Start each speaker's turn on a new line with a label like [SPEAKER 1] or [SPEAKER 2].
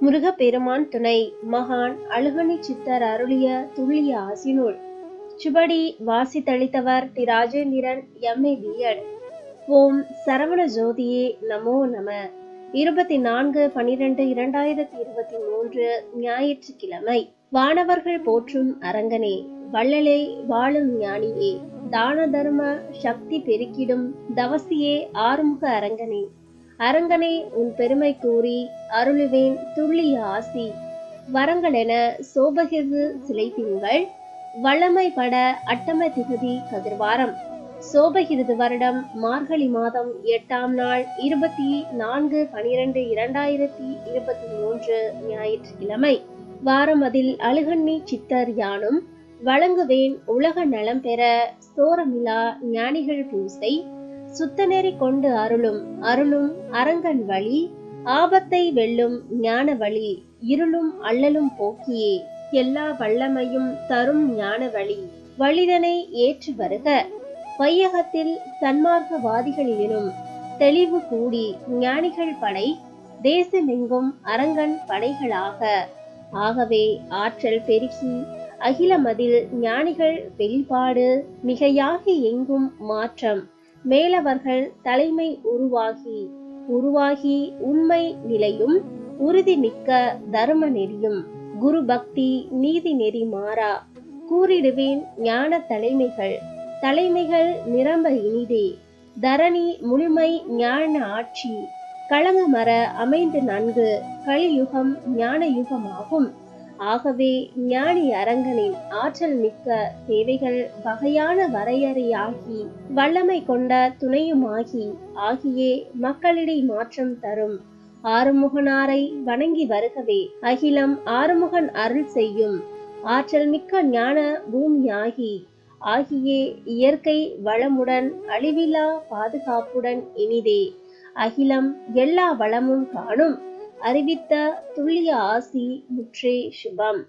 [SPEAKER 1] முருகப்பெருமான் துணை மகான் அழுகணி சித்தர் அருளிய துள்ளிய ஆசினுள் சுபடி வாசித்தளித்தவர் T Rajendran MA B Ed ஓம் சரவண ஜோதியே நமோ நம. இருபத்தி நான்கு பனிரெண்டு இரண்டாயிரத்தி இருபத்தி மூன்று ஞாயிற்றுக்கிழமை. வானவர்கள் போற்றும் அரங்கனே வள்ளலே வாழும் ஞானியே. தான தர்ம சக்தி பெருக்கிடும் தவசியே ஆறுமுக அரங்கனே. அரங்கனே உன் பெருமை கூறி அருளுவேன் துள்ளிய ஆசி. வரங்களென சோபகிர்வு சிலை திங்கள் வளமை பட அட்டம திகதி கதிர்வாரம். சோபகிருது வருடம் மார்கழி மாதம் எட்டாம் நாள் இருபத்தி நான்கு பனிரெண்டு இரண்டாயிரத்தி இருபத்தி மூன்று ஞாயிற்றுக்கிழமை. வாரம் அதில் அழுகண்ணி சித்தர் யானும் வழங்குவேன் உலக நலம் பெற சோரமிலா ஞானிகள் பூசை. சுத்தநெறி கொண்டு அருளும் அருளும் அரங்கன் வழி ஆபத்தை வெல்லும் ஞான வழி இருளும் அல்லலும் போக்கியே எல்லா வல்லமையும் தரும் ஞான வழி வழிதனை ஏற்று வருக. வையகத்தில் சன்மார்க்கவாதிகளிலும் தெளிவு கூடி ஞானிகள் படை தேசமெங்கும் அரங்கன் படைகளாக. ஆகவே ஆற்றல் பெருகி அகிலமதில் ஞானிகள் வெளிப்பாடு மிகையாகி எங்கும் மாற்றம் மேலவர்கள் தலைமை உருவாகி உருவாகி உண்மை நிலையும் உறுதி மிக்க தர்ம நெறியும். குரு பக்தி நீதி நெறி மாறா. கூறிடுவேன் ஞான தலைமைகள். தலைமைகள் நிரம்ப இனிதே. தரணி முழுமை ஞான ஆட்சி. களங்கமர அமைந்து நன்கு. கலியுகம் ஞான யுகமாகும் ஆகவே ஞானி அரங்கனின் ஆற்றல் மிக்க சேவைகள் வகையான வரையறையாகி வல்லமை கொண்ட துணையுமாகி ஆகியே மக்களிடை மாற்றம் தரும். ஆறுமுகனாரை வணங்கி வருகவே அகிலம் ஆறுமுகன் அருள் செய்யும். ஆற்றல் மிக்க ஞான பூமியாகி ஆகியே இயற்கை வளமுடன் அழிவில்லா பாதுகாப்புடன் இனிதே. அகிலம் எல்லா வளமும் காணும். அறிவித்த துல்லிய ஆசி முற்றே சுபம்.